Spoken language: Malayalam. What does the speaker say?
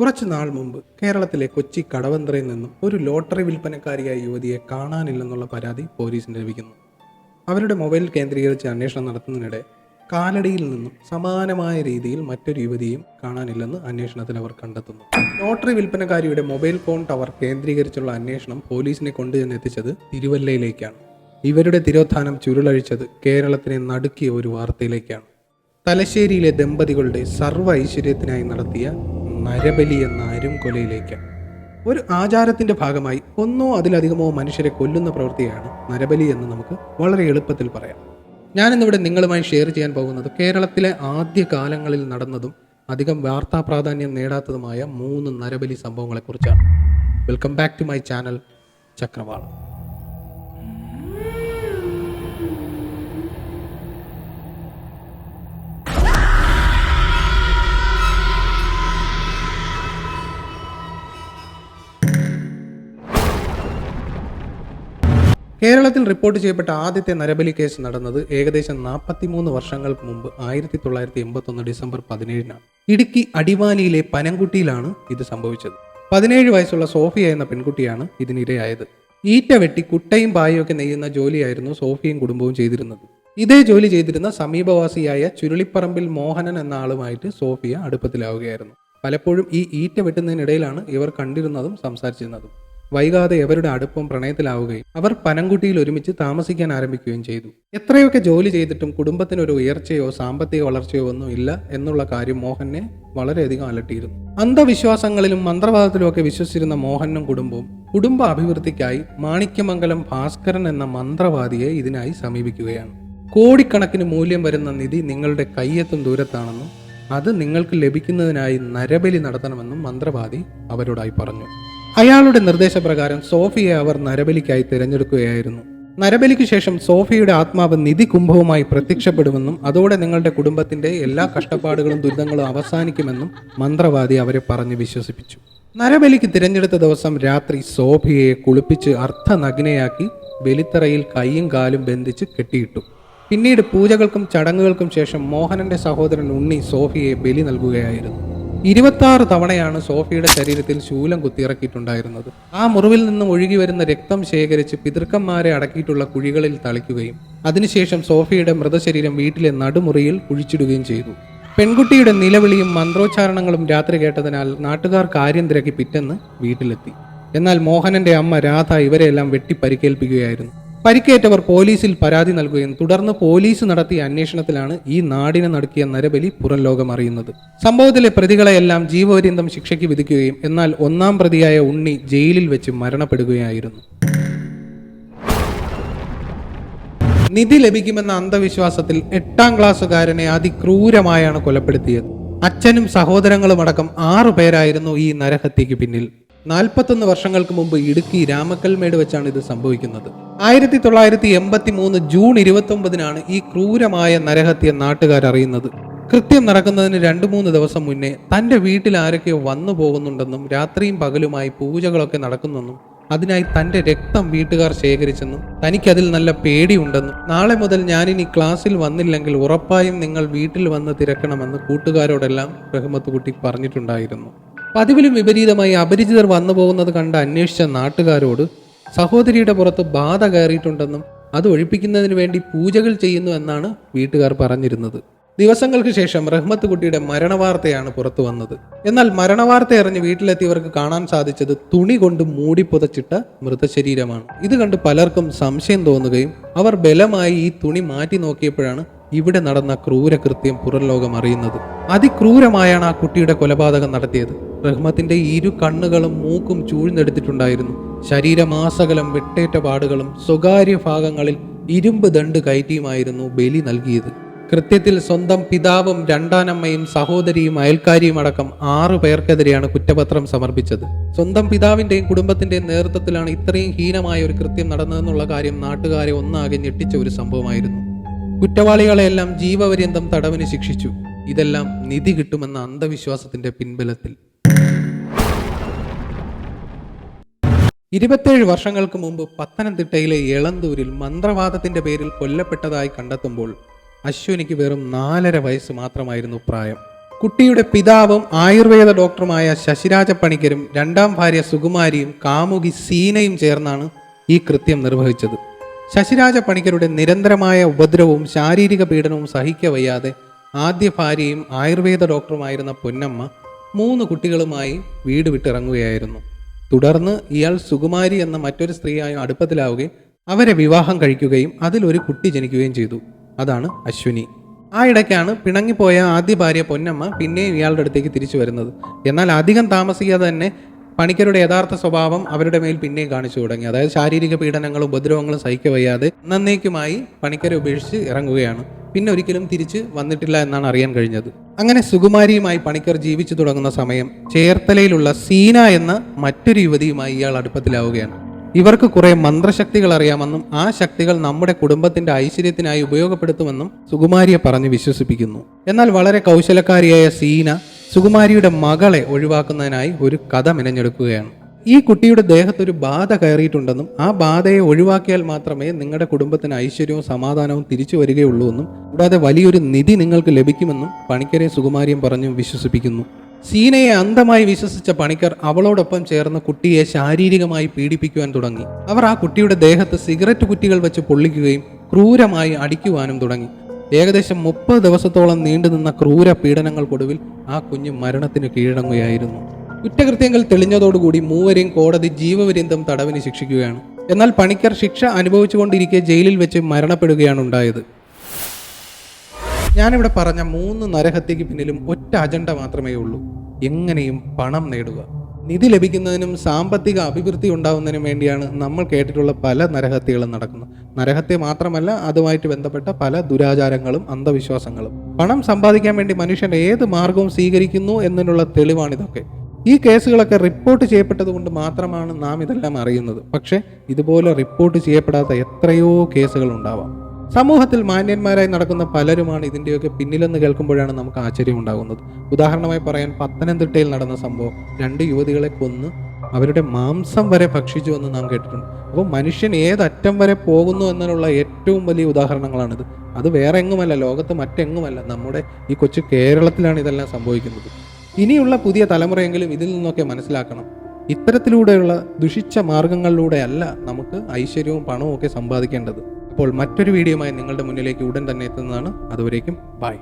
കുറച്ചു നാൾ മുമ്പ് കേരളത്തിലെ കൊച്ചി കടവന്ത്രയിൽ നിന്നും ഒരു ലോട്ടറി വിൽപ്പനക്കാരിയായ യുവതിയെ കാണാനില്ലെന്നുള്ള പരാതി പോലീസിന് ലഭിക്കുന്നു അവരുടെ മൊബൈൽ കേന്ദ്രീകരിച്ച് അന്വേഷണം നടത്തുന്നതിനിടെ കാലടിയിൽ നിന്നും സമാനമായ രീതിയിൽ മറ്റൊരു യുവതിയും കാണാനില്ലെന്ന് അന്വേഷണത്തിൽ അവർ കണ്ടെത്തുന്നു. ലോട്ടറി വിൽപ്പനക്കാരിയുടെ മൊബൈൽ ഫോൺ ടവർ കേന്ദ്രീകരിച്ചുള്ള അന്വേഷണം പോലീസിനെ കൊണ്ടുചെന്ന് എത്തിച്ചത് തിരുവല്ലയിലേക്കാണ്. ഇവരുടെ തിരോധാനം ചുരുളഴിച്ചത് കേരളത്തിനെ നടുക്കിയ ഒരു വാർത്തയിലേക്കാണ്. തലശ്ശേരിയിലെ ദമ്പതികളുടെ സർവ ഐശ്വര്യത്തിനായി നടത്തിയ നരബലി എന്ന അരുംകൊലയിലേക്കാണ് ഒരു ആചാരത്തിന്റെ ഭാഗമായി ഒന്നോ അതിലധികമോ മനുഷ്യരെ കൊല്ലുന്ന പ്രവൃത്തിയാണ് നരബലി എന്ന് നമുക്ക് വളരെ എളുപ്പത്തിൽ പറയാം. ഞാനിന്നിവിടെ നിങ്ങളുമായി ഷെയർ ചെയ്യാൻ പോകുന്നത് കേരളത്തിലെ ആദ്യ കാലങ്ങളിൽ നടന്നതും അധികം വാർത്താ പ്രാധാന്യം നേടാത്തതുമായ മൂന്ന് നരബലി സംഭവങ്ങളെക്കുറിച്ചാണ്. Welcome back to my channel Chakravalam കേരളത്തിൽ റിപ്പോർട്ട് ചെയ്യപ്പെട്ട ആദ്യത്തെ നരബലി കേസ് നടന്നത് ഏകദേശം 43 വർഷങ്ങൾക്ക് മുമ്പ് ആയിരത്തി തൊള്ളായിരത്തി എൺപത്തൊന്ന് ഡിസംബർ പതിനേഴിനാണ്. ഇടുക്കി അടിവാനിയിലെ പനംകുട്ടിയിലാണ് ഇത് സംഭവിച്ചത്. പതിനേഴ് വയസ്സുള്ള സോഫിയ എന്ന പെൺകുട്ടിയാണ് ഇതിനിരയായത്. ഈറ്റ വെട്ടി കുട്ടയും ഒക്കെ നെയ്യുന്ന ജോലിയായിരുന്നു സോഫിയും കുടുംബവും ചെയ്തിരുന്നത്. ഇതേ ജോലി ചെയ്തിരുന്ന സമീപവാസിയായ ചുരുളിപ്പറമ്പിൽ മോഹനൻ എന്ന ആളുമായിട്ട് സോഫിയ അടുപ്പത്തിലാവുകയായിരുന്നു. പലപ്പോഴും ഈ ഈറ്റ വെട്ടുന്നതിനിടയിലാണ് ഇവർ കണ്ടിരുന്നതും സംസാരിച്ചിരുന്നതും. വൈകാതെ അവരുടെ അടുപ്പം പ്രണയത്തിലാവുകയും അവർ പനംകുട്ടിയിൽ ഒരുമിച്ച് താമസിക്കാൻ ആരംഭിക്കുകയും ചെയ്തു. എത്രയൊക്കെ ജോലി ചെയ്തിട്ടും കുടുംബത്തിന് ഒരു ഉയർച്ചയോ സാമ്പത്തിക വളർച്ചയോ ഒന്നും ഇല്ല എന്നുള്ള കാര്യം മോഹനെ വളരെയധികം അലട്ടിയിരുന്നു. അന്ധവിശ്വാസങ്ങളിലും മന്ത്രവാദത്തിലും ഒക്കെ വിശ്വസിച്ചിരുന്ന മോഹനും കുടുംബവും കുടുംബ അഭിവൃദ്ധിക്കായി മാണിക്യമംഗലം ഭാസ്കരൻ എന്ന മന്ത്രവാദിയെ ഇതിനായി സമീപിക്കുകയാണ്. കോടിക്കണക്കിന് മൂല്യം വരുന്ന നിധി നിങ്ങളുടെ കയ്യെത്തും ദൂരത്താണെന്നും അത് നിങ്ങൾക്ക് ലഭിക്കുന്നതിനായി നരബലി നടത്തണമെന്നും മന്ത്രവാദി അവരോടായി പറഞ്ഞു. അയാളുടെ നിർദ്ദേശപ്രകാരം സോഫിയെ അവർ നരബലിക്കായി തിരഞ്ഞെടുക്കുകയായിരുന്നു. നരബലിക്ക് ശേഷം സോഫിയുടെ ആത്മാവ് നിധി കുംഭവുമായി പ്രത്യക്ഷപ്പെടുമെന്നും അതോടെ നിങ്ങളുടെ കുടുംബത്തിന്റെ എല്ലാ കഷ്ടപ്പാടുകളും ദുരിതങ്ങളും അവസാനിക്കുമെന്നും മന്ത്രവാദി അവരെ പറഞ്ഞു വിശ്വസിപ്പിച്ചു. നരബലിക്ക് തിരഞ്ഞെടുത്ത ദിവസം രാത്രി സോഫിയെ കുളിപ്പിച്ച് അർത്ഥനഗ്നയാക്കി ബലിത്തറയിൽ കൈയും കാലും ബന്ധിച്ച് കെട്ടിയിട്ടു. പിന്നീട് പൂജകൾക്കും ചടങ്ങുകൾക്കും ശേഷം മോഹനന്റെ സഹോദരൻ ഉണ്ണി സോഫിയെ ബലി നൽകുകയായിരുന്നു. ഇരുപത്താറ് തവണയാണ് സോഫിയുടെ ശരീരത്തിൽ ശൂലം കുത്തിയിറക്കിയിട്ടുണ്ടായിരുന്നത്. ആ മുറിവിൽ നിന്നും ഒഴുകി വരുന്ന രക്തം ശേഖരിച്ച് പിതൃക്കന്മാരെ അടക്കിയിട്ടുള്ള കുഴികളിൽ തളിക്കുകയും അതിനുശേഷം സോഫിയുടെ മൃതശരീരം വീട്ടിലെ നടുമുറിയിൽ കുഴിച്ചിടുകയും ചെയ്തു. പെൺകുട്ടിയുടെ നിലവിളിയും മന്ത്രോച്ചാരണങ്ങളും രാത്രി കേട്ടതിനാൽ നാട്ടുകാർ കാര്യം തിരക്കി പിറ്റെന്ന് വീട്ടിലെത്തി. എന്നാൽ മോഹനന്റെ അമ്മ രാധ ഇവരെയെല്ലാം വെട്ടി പരിക്കേൽപ്പിക്കുകയായിരുന്നു പരിക്കേറ്റവർ പോലീസിൽ പരാതി നൽകുകയും തുടർന്ന് പോലീസ് നടത്തിയ അന്വേഷണത്തിലാണ് ഈ നാടിനെ നടക്കിയ നരബലി പുറം ലോകം അറിയുന്നത്. സംഭവത്തിലെ പ്രതികളെയെല്ലാം ജീവപര്യന്തം ശിക്ഷയ്ക്ക് വിധിക്കുകയും എന്നാൽ ഒന്നാം പ്രതിയായ ഉണ്ണി ജയിലിൽ വെച്ച് മരണപ്പെടുകയായിരുന്നു. നിധി ലഭിക്കുമെന്ന അന്ധവിശ്വാസത്തിൽ എട്ടാം ക്ലാസ്സുകാരനെ അതിക്രൂരമായാണ് കൊലപ്പെടുത്തിയത്. അച്ഛനും സഹോദരങ്ങളും അടക്കം ആറു പേരായിരുന്നു ഈ നരഹത്യക്ക് പിന്നിൽ. നാൽപ്പത്തൊന്ന് വർഷങ്ങൾക്ക് മുമ്പ് ഇടുക്കി രാമക്കൽമേട് വെച്ചാണ് ഇത് സംഭവിക്കുന്നത്. ആയിരത്തി തൊള്ളായിരത്തി എൺപത്തി മൂന്ന് ജൂൺ ഇരുപത്തി ഒമ്പതിനാണ് ഈ ക്രൂരമായ നരഹത്യ നാട്ടുകാർ അറിയുന്നത്. കൃത്യം നടക്കുന്നതിന് രണ്ടു മൂന്ന് ദിവസം മുന്നേ തന്റെ വീട്ടിൽ ആരൊക്കെയോ വന്നു പോകുന്നുണ്ടെന്നും രാത്രിയും പകലുമായി പൂജകളൊക്കെ നടക്കുന്നെന്നും അതിനായി തന്റെ രക്തം വീട്ടുകാർ ശേഖരിച്ചെന്നും തനിക്കതിൽ നല്ല പേടിയുണ്ടെന്നും നാളെ മുതൽ ഞാനിനി ക്ലാസ്സിൽ വന്നില്ലെങ്കിൽ ഉറപ്പായും നിങ്ങൾ വീട്ടിൽ വന്ന് തിരക്കണമെന്ന് കൂട്ടുകാരോടെല്ലാം റഹ്മത്ത് കുട്ടി പറഞ്ഞിട്ടുണ്ടായിരുന്നു. പതിവിലും വിപരീതമായി അപരിചിതർ വന്നു പോകുന്നത് കണ്ട് അന്വേഷിച്ച നാട്ടുകാരോട് സഹോദരിയുടെ പുറത്ത് ബാധ കയറിയിട്ടുണ്ടെന്നും അത് ഒഴിപ്പിക്കുന്നതിന് വേണ്ടി പൂജകൾ ചെയ്യുന്നു എന്നാണ് വീട്ടുകാർ പറഞ്ഞിരുന്നത്. ദിവസങ്ങൾക്ക് ശേഷം റഹ്മത്ത് കുട്ടിയുടെ മരണവാർത്തയാണ് പുറത്തു വന്നത്. എന്നാൽ മരണവാർത്ത അറിഞ്ഞ് വീട്ടിലെത്തിയവർക്ക് കാണാൻ സാധിച്ചത് തുണി കൊണ്ട് മൂടി പുതച്ചിട്ട മൃതശരീരമാണ്. ഇത് കണ്ട് പലർക്കും സംശയം തോന്നുകയും അവർ ബലമായി ഈ തുണി മാറ്റി നോക്കിയപ്പോഴാണ് ഇവിടെ നടന്ന ക്രൂരകൃത്യം പുറം ലോകം അറിയുന്നത്. അതിക്രൂരമായാണ് ആ കുട്ടിയുടെ കൊലപാതകം നടത്തിയത്. റഹ്മത്തിന്റെ ഇരു കണ്ണുകളും മൂക്കും ചൂഴ്ന്നെടുത്തിട്ടുണ്ടായിരുന്നു. ശരീരമാസകലം വെട്ടേറ്റ പാടുകളും സ്വകാര്യ ഭാഗങ്ങളിൽ ഇരുമ്പ് ദണ്ട് കയറ്റിയുമായിരുന്നു ബലി നൽകിയത്. കൃത്യത്തിൽ സ്വന്തം പിതാവും രണ്ടാനമ്മയും സഹോദരിയും അയൽക്കാരിയും അടക്കം ആറു പേർക്കെതിരെയാണ് കുറ്റപത്രം സമർപ്പിച്ചത്. സ്വന്തം പിതാവിന്റെയും കുടുംബത്തിന്റെയും നേതൃത്വത്തിലാണ് ഇത്രയും ഹീനമായ ഒരു കൃത്യം നടന്നതെന്നുള്ള കാര്യം നാട്ടുകാരെ ഒന്നാകെ ഞെട്ടിച്ച ഒരു സംഭവമായിരുന്നു. കുറ്റവാളികളെല്ലാം ജീവപര്യന്തം തടവിന് ശിക്ഷിച്ചു. ഇതെല്ലാം നിധി കിട്ടുമെന്ന അന്ധവിശ്വാസത്തിന്റെ പിൻബലത്തിൽ. ഇരുപത്തേഴ് വർഷങ്ങൾക്ക് മുമ്പ് പത്തനംതിട്ടയിലെ എളന്തൂരിൽ മന്ത്രവാദത്തിന്റെ പേരിൽ കൊല്ലപ്പെട്ടതായി കണ്ടെത്തുമ്പോൾ അശ്വിനിക്ക് വെറും നാലര വയസ്സ് മാത്രമായിരുന്നു പ്രായം. കുട്ടിയുടെ പിതാവും ആയുർവേദ ഡോക്ടറുമായ ശശിരാജ പണിക്കരും രണ്ടാം ഭാര്യ സുകുമാരിയും കാമുകി സീനയും ചേർന്നാണ് ഈ കൃത്യം നിർവഹിച്ചത്. ശശിരാജ പണിക്കരുടെ നിരന്തരമായ ഉപദ്രവവും ശാരീരിക പീഡനവും സഹിക്കവയ്യാതെ ആദ്യ ഭാര്യയും ആയുർവേദ ഡോക്ടറുമായിരുന്ന പൊന്നമ്മ മൂന്ന് കുട്ടികളുമായി വീട് വിട്ടിറങ്ങുകയായിരുന്നു. തുടർന്ന് ഇയാൾ സുകുമാരി എന്ന മറ്റൊരു സ്ത്രീയായും അടുപ്പത്തിലാവുകയും അവരെ വിവാഹം കഴിക്കുകയും അതിലൊരു കുട്ടി ജനിക്കുകയും ചെയ്തു. അതാണ് അശ്വിനി. ആ ഇടയ്ക്കാണ് പിണങ്ങിപ്പോയ ആദ്യ ഭാര്യ പൊന്നമ്മ പിന്നെയും ഇയാളുടെ അടുത്തേക്ക് തിരിച്ചു വരുന്നത്. എന്നാൽ അധികം താമസിക്കാതെ തന്നെ പണിക്കരുടെ യഥാർത്ഥ സ്വഭാവം അവരുടെ മേൽ പിന്നെയും കാണിച്ചു തുടങ്ങി. അതായത് ശാരീരിക പീഡനങ്ങളും ഉപദ്രവങ്ങളും സഹിക്കവയ്യാതെ നന്നേക്കുമായി പണിക്കരെ ഉപേക്ഷിച്ച് ഇറങ്ങുകയാണ്. പിന്നെ ഒരിക്കലും തിരിച്ച് വന്നിട്ടില്ല എന്നാണ് അറിയാൻ കഴിഞ്ഞത്. അങ്ങനെ സുകുമാരിയുമായി പണിക്കർ ജീവിച്ചു തുടങ്ങുന്ന സമയം ചേർത്തലയിലുള്ള സീന എന്ന മറ്റൊരു യുവതിയുമായി ഇയാൾ അടുപ്പത്തിലാവുകയാണ്. ഇവർക്ക് കുറെ മന്ത്രശക്തികൾ അറിയാമെന്നും ആ ശക്തികൾ നമ്മുടെ കുടുംബത്തിന്റെ ഐശ്വര്യത്തിനായി ഉപയോഗപ്പെടുത്തുമെന്നും സുകുമാരിയെ പറഞ്ഞ് വിശ്വസിപ്പിക്കുന്നു. എന്നാൽ വളരെ കൗശലക്കാരിയായ സീന സുകുമാരിയുടെ മകളെ ഒഴിവാക്കുന്നതിനായി ഒരു കഥ മെനഞ്ഞെടുക്കുകയാണ്. ഈ കുട്ടിയുടെ ദേഹത്തൊരു ബാധ കയറിയിട്ടുണ്ടെന്നും ആ ബാധയെ ഒഴിവാക്കിയാൽ മാത്രമേ നിങ്ങളുടെ കുടുംബത്തിന് ഐശ്വര്യവും സമാധാനവും തിരിച്ചു വരികയുള്ളൂ എന്നും കൂടാതെ വലിയൊരു നിധി നിങ്ങൾക്ക് ലഭിക്കുമെന്നും പണിക്കരെ സുകുമാരിയും പറഞ്ഞു വിശ്വസിപ്പിക്കുന്നു. സീനയെ അന്ധമായി വിശ്വസിച്ച പണിക്കർ അവളോടൊപ്പം ചേർന്ന് കുട്ടിയെ ശാരീരികമായി പീഡിപ്പിക്കുവാൻ തുടങ്ങി. അവർ ആ കുട്ടിയുടെ ദേഹത്ത് സിഗരറ്റ് കുറ്റികൾ വെച്ച് പൊള്ളിക്കുകയും ക്രൂരമായി അടിക്കുവാനും തുടങ്ങി. ഏകദേശം മുപ്പത് ദിവസത്തോളം നീണ്ടുനിന്ന ക്രൂര പീഡനങ്ങൾക്കൊടുവിൽ ആ കുഞ്ഞ് മരണത്തിന് കീഴടങ്ങുകയായിരുന്നു. കുറ്റകൃത്യങ്ങൾ തെളിഞ്ഞതോടുകൂടി മൂവരെയും കോടതി ജീവപര്യന്തം തടവിന് ശിക്ഷിക്കുകയാണ്. എന്നാൽ പണിക്കർ ശിക്ഷ അനുഭവിച്ചുകൊണ്ടിരിക്കെ ജയിലിൽ വെച്ച് മരണപ്പെടുകയാണ് ഉണ്ടായത്. ഞാനിവിടെ പറഞ്ഞ മൂന്ന് നരഹത്യക്ക് പിന്നിലും ഒറ്റ അജണ്ട മാത്രമേ ഉള്ളൂ. എങ്ങനെയും പണം നേടുക. നിധി ലഭിക്കുന്നതിനും സാമ്പത്തിക അഭിവൃദ്ധി ഉണ്ടാകുന്നതിനും വേണ്ടിയാണ് നമ്മൾ കേട്ടിട്ടുള്ള പല നരഹത്യകളും നടക്കുന്നത്. നരഹത്യ മാത്രമല്ല അതുമായിട്ട് ബന്ധപ്പെട്ട പല ദുരാചാരങ്ങളും അന്ധവിശ്വാസങ്ങളും. പണം സമ്പാദിക്കാൻ വേണ്ടി മനുഷ്യൻ ഏത് മാർഗവും സ്വീകരിക്കുന്നു എന്നതിനുള്ള തെളിവാണിതൊക്കെ. ഈ കേസുകളൊക്കെ റിപ്പോർട്ട് ചെയ്യപ്പെട്ടത് കൊണ്ട് മാത്രമാണ് നാം ഇതെല്ലാം അറിയുന്നത്. പക്ഷേ ഇതുപോലെ റിപ്പോർട്ട് ചെയ്യപ്പെടാത്ത എത്രയോ കേസുകൾ ഉണ്ടാവാം. സമൂഹത്തിൽ മാന്യന്മാരായി നടക്കുന്ന പലരുമാണ് ഇതിന്റെയൊക്കെ പിന്നിലെന്ന് കേൾക്കുമ്പോഴാണ് നമുക്ക് ആശ്ചര്യം ഉണ്ടാകുന്നത്. ഉദാഹരണമായി പറയാൻ പത്തനംതിട്ടയിൽ നടന്ന സംഭവം രണ്ട് യുവതികളെ കൊന്ന് അവരുടെ മാംസം വരെ ഭക്ഷിച്ചു എന്ന് നാം കേട്ടിട്ടുണ്ട്. അപ്പോൾ മനുഷ്യൻ ഏതറ്റം വരെ പോകുന്നു എന്നതിനുള്ള ഏറ്റവും വലിയ ഉദാഹരണങ്ങളാണിത്. അത് വേറെ എങ്ങുമല്ല ലോകത്ത് മറ്റെങ്ങുമല്ല. നമ്മുടെ ഈ കൊച്ചു കേരളത്തിലാണ് ഇതെല്ലാം സംഭവിക്കുന്നത്. ഇനിയുള്ള പുതിയ തലമുറയെങ്കിലും ഇതിൽ നിന്നൊക്കെ മനസ്സിലാക്കണം. ഇത്തരത്തിലൂടെയുള്ള ദുഷിച്ച മാർഗങ്ങളിലൂടെയല്ല നമുക്ക് ഐശ്വര്യവും പണവും ഒക്കെ സമ്പാദിക്കേണ്ടത്. അപ്പോൾ മറ്റൊരു വീഡിയോയുമായി നിങ്ങളുടെ മുന്നിലേക്ക് ഉടൻ തന്നെ എത്തുന്നതാണ്. അതുവരേക്കും ബൈ.